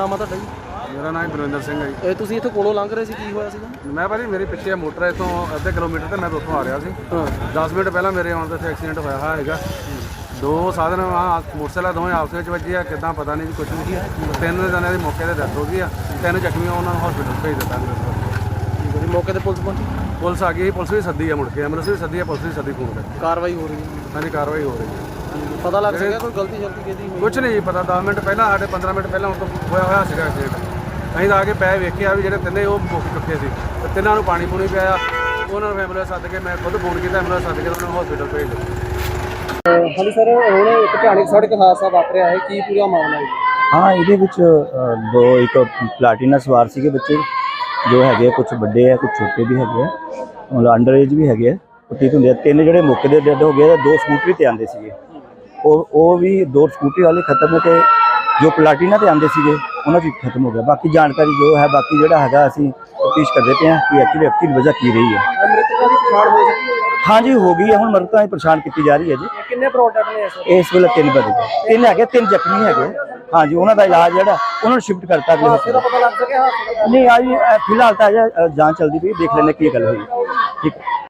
ਨਾਮ ਆ ਤੁਹਾਡਾ ਜੀ? ਮੇਰਾ ਨਾਮ ਗੁਰਵਿੰਦਰ ਸਿੰਘ ਹੈ ਜੀ। ਇਹ ਤੁਸੀਂ ਇੱਥੇ ਕੋਲੋਂ ਲੰਘ ਰਹੇ ਸੀ ਕੀ ਹੋਇਆ ਸੀਗਾ? ਮੈਂ ਭਾਜੀ ਮੇਰੇ ਪਿੱਛੇ ਮੋਟਰ ਹੈ ਤੋਂ ਅੱਧੇ ਕਿਲੋਮੀਟਰ ਤੇ ਮੈਂ ਤਾਂ ਉੱਥੋਂ ਆ ਰਿਹਾ ਸੀ। ਹਾਂ। 10 ਮਿੰਟ ਪਹਿਲਾਂ ਮੇਰੇ ਆਉਣ ਤੇ ਇੱਥੇ ਐਕਸੀਡੈਂਟ ਹੋਇਆ ਹੋਇਆ ਹੈਗਾ। ਦੋ ਸਾਧਨ ਆ ਮੋਟਰਸਾਈਕਲ ਦੋਵੇਂ ਆਪਸ ਵਿੱਚ ਵੱਜੇ ਆ ਕਿੱਦਾਂ ਪਤਾ ਨਹੀਂ ਜੀ ਕੁਝ ਨਹੀਂ ਤਿੰਨ ਜਣਿਆਂ ਦੀ ਮੌਕੇ ਤੇ ਡੈਥ ਹੋ ਗਈ ਆ। ਤਿੰਨ ਜ਼ਖਮੀ ਆ, ਉਹਨਾਂ ਨੂੰ ਹਸਪੀਟਲ ਭੇਜ ਦਿੱਤਾ ਗਿਆ। ਠੀਕ ਹੈ ਜੀ ਮੌਕੇ ਤੇ ਪੁਲਿਸ ਪਹੁੰਚੀ? ਪੁਲਿਸ ਆ ਗਈ ਪੁਲਿਸ ਵੀ ਸੱਦੀ ਆ ਮੁੜ ਕੇ ਐਮਰਜੈਂਸੀ ਵੀ ਸੱਦੀ ਆ ਪੁਲਿਸ ਵੀ ਸੱਦੀ ਫੋਨ ਕਰ ਕਾਰਵਾਈ ਹੋ ਰਹੀ ਹੈ। ਹਾਂਜੀ ਕਾਰਵਾਈ ਹੋ ਰਹੀ ਹੈ। ਪਤਾ ਲੱਗ ਸਕਿਆ ਕੋਈ ਗਲਤੀ ਸ਼ਲਤੀ ਕਿਹਦੀ ਹੋਈ। ਕੁਝ ਨਹੀਂ ਜੀ ਪਤਾ 10 ਮਿੰਟ ਪਹਿਲਾਂ ਸਾਡੇ 15 ਮਿੰਟ ਪਹਿਲਾਂ ਉਦੋਂ ਹੋਇਆ ਹੋਇਆ ਸੀਗਾ ਐਕਸੀਡੈਂਟ ਅਸੀਂ ਤਾਂ ਆ ਕੇ ਪੈ ਵੇਖਿਆ ਵੀ ਜਿਹੜੇ ਤਿੰਨੇ ਉਹ ਮੁੱਕ ਚੁੱਕੇ ਸੀ। ਤੇ ਤਿੰਨਾਂ ਨੂੰ ਪਾਣੀ ਪੂਣੀ ਪਿਆ ਉਹਨਾਂ ਨੂੰ ਐਂਬੂਲੈਂਸ ਸੱਦ ਕੇ ਮੈਂ ਖੁਦ ਫੋਨ ਕੀਤਾ ਐਂਬੂਲੈਂਸ ਸੱਦ ਕੇ ਉਹਨਾਂ ਨੂੰ ਹਸਪੀਟਲ ਭੇਜ ਦਿੱਤਾ। ਹਾਂਜੀ ਸਰ ਹੁਣ ਇੱਕ ਭਿਆਨਕ ਸੜਕ ਹਾਦਸਾ ਵਾਪਰਿਆ ਹੈ। ਕੀ ਪੂਰਾ ਮਾਮਲਾ ਹੈ? ਹਾਂ ਇਹਦੇ ਵਿੱਚ ਦੋ ਇੱਕ ਪਲਾਟੀਨਾ ਸਵਾਰ ਸੀਗੇ ਬੱਚੇ। ਜੋ ਹੈਗੇ ਕੁਝ ਵੱਡੇ ਆ ਕੁਝ ਛੋਟੇ ਵੀ ਹੈਗੇ ਆ। ਮਤਲਬ ਅੰਡਰ ਏਜ ਵੀ ਹੈਗੇ ਆ। ਪ੍ਰਤੀਤ ਹੁੰਦੇ ਤਿੰਨ ਜਿਹੜੇ ਮੌਕੇ ਦੇ ਡੈਡ ਹੋ ਗਏ ਤੇ ਦੋ ਸਕੂਟਰੀ ਤੇ ਆਂਦੇ ਸੀਗੇ। ਉਹ ਉਹ ਵੀ ਦੋ ਸਕੂਟਰੀ ਵਾਲੇ ਖਤਮ ਹੋ ਤੇ ਜੋ ਪਲਾਟੀਨਾ ਤੇ ਆਂਦੇ ਸੀਗੇ ਉਹਨਾਂ ਦੀ ਖਤਮ ਹੋ ਗਿਆ। ਬਾਕੀ ਜਾਣਕਾਰੀ ਜੋ ਹੈ ਬਾਕੀ ਜਿਹੜਾ ਹੈਗਾ ਅਸੀਂ ਤਫਤੀਸ਼ ਕਰਦੇ ਪਏ ਹਾਂ ਕਿ ਐਕਚੁਅਲੀ ਐਕਚੁਅਲੀ ਵਜ੍ਹਾ ਕੀ ਰਹੀ ਹੈ। ਦੀ ਪਛਾਣ ਹਾਂਜੀ ਹੋ ਗਈ ਹੈ। ਹੁਣ ਮਰਦਾਂ ਦੀ ਪਛਾਣ ਕੀਤੀ ਜਾ ਰਹੀ ਹੈ ਜੀ। ਕਿੰਨੇ ਪ੍ਰੋਡਕਟ ਨੇ ਇਸ ਇਸ ਵੇਲੇ ਤਿੰਨ ਬੰਦੇ ਤਿੰਨ ਹੈਗੇ ਤਿੰਨ ਜ਼ਖਮੀ ਹੈਗੇ। ਹਾਂਜੀ ਉਹਨਾਂ ਦਾ ਇਲਾਜ ਜਿਹੜਾ ਉਹਨਾਂ ਨੂੰ ਸ਼ਿਫਟ ਕਰਤਾ ਗਿਆ ਦਾ ਪਤਾ ਲੱਗ ਸਕਿਆ? ਨਹੀਂ ਆ ਜੀ ਅ, ਫਿਲਹਾਲ ਤਾਂ ਜਾਂਚ ਚੱਲਦੀ ਪਈ ਦੇਖ ਲੈਣੇ ਕੀ ਗੱਲ ਹੋਈ। ਠੀਕ ਹੈ।